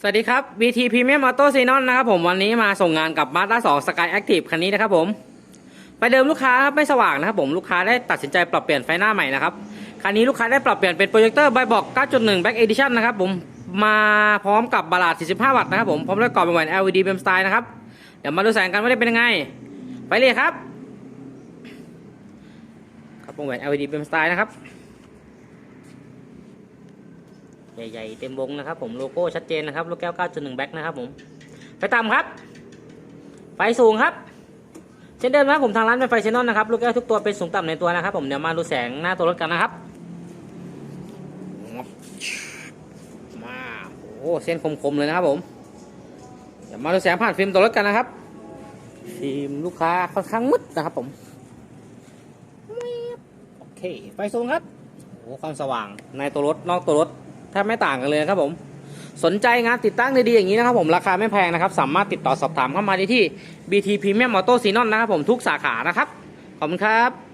สวัสดีครับ BT Premium Auto x e n o n นะครับผมวันนี้มาส่งงานกับ Mazda 2 Sky Active คันนี้นะครับผมไฟเดิมลูกค้าไม่สว่างนะครับผมลูกค้าได้ตัดสินใจปรับเปลี่ยนไฟหน้าใหม่นะครับคันนี้ลูกค้าได้ปรับเปลี่ยนเป็นโปรเจคเตอร์ไบบอก 9.1 Back Edition นะครับผมมาพร้อมกับบาลาด 45 วัตต์นะครับผมพร้อมด้วยกรอบเป็นแหวน LED เบมสไตล์นะครับเดี๋ยวมาดูแสงกันว่าได้เป็นยังไง ไปเลยครับครับวงแหวน LED เบมสไตล์นะครับ ใหญ่ๆเต็มวงนะครับ ผมโลโก้ชัดเจนนะครับลูกแก้ว 9.1 แบ็คนะครับผมไฟต่ำครับไฟสูงครับเช่นเดิมนะครับผมทางร้านเป็นไฟเชนนอนนะครับลูกแก้วทุกตัวเป็นสูงต่ำในตัวนะครับ ผมเดี๋ยวมาดูแสงหน้าตัวรถกันนะครับมาโอ้เส้นคมๆเลยนะครับผมเดี๋ยวมาดูแสงผ่านฟิล์มตัวรถกันนะครับฟิล์มลูกค้าค่อนข้างมืดนะครับผมโอเคไฟสูงครับโอ้ความสว่างในตัวรถนอกตัวรถ ถ้าไม่ต่างกันเลยครับผม สนใจงานติดตั้งดีๆอย่างนี้นะครับผมราคาไม่แพงนะครับ สามารถติดต่อสอบถามเข้ามาได้ที่ BT Premium Auto s e n o n นะครับผมทุกสาขานะครับ ขอบคุณครับ